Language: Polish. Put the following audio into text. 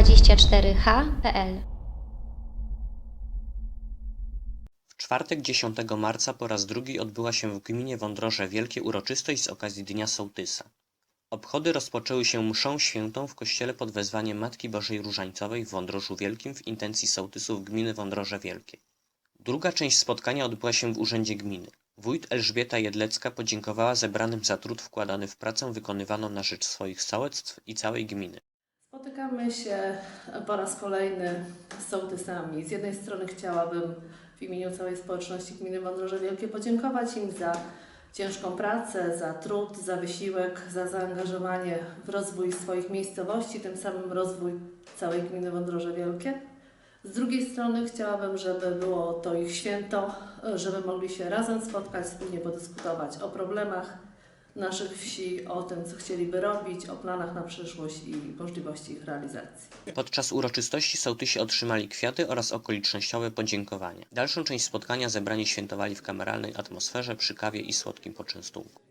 24h.pl W czwartek 10 marca po raz drugi odbyła się w gminie Wądroże Wielkie uroczystość z okazji Dnia Sołtysa. Obchody rozpoczęły się mszą świętą w kościele pod wezwaniem Matki Bożej Różańcowej w Wądrożu Wielkim w intencji sołtysów gminy Wądroże Wielkie. Druga część spotkania odbyła się w Urzędzie Gminy. Wójt Elżbieta Jedlecka podziękowała zebranym za trud wkładany w pracę wykonywaną na rzecz swoich sołectw i całej gminy. Spotykamy się po raz kolejny z sołtysami. Z jednej strony chciałabym w imieniu całej społeczności gminy Wądroże Wielkie podziękować im za ciężką pracę, za trud, za wysiłek, za zaangażowanie w rozwój swoich miejscowości, tym samym rozwój całej gminy Wądroże Wielkie. Z drugiej strony chciałabym, żeby było to ich święto, żeby mogli się razem spotkać, wspólnie podyskutować o problemach naszych wsi, o tym, co chcieliby robić, o planach na przyszłość i możliwości ich realizacji. Podczas uroczystości sołtysi otrzymali kwiaty oraz okolicznościowe podziękowania. Dalszą część spotkania zebrani świętowali w kameralnej atmosferze przy kawie i słodkim poczęstunku.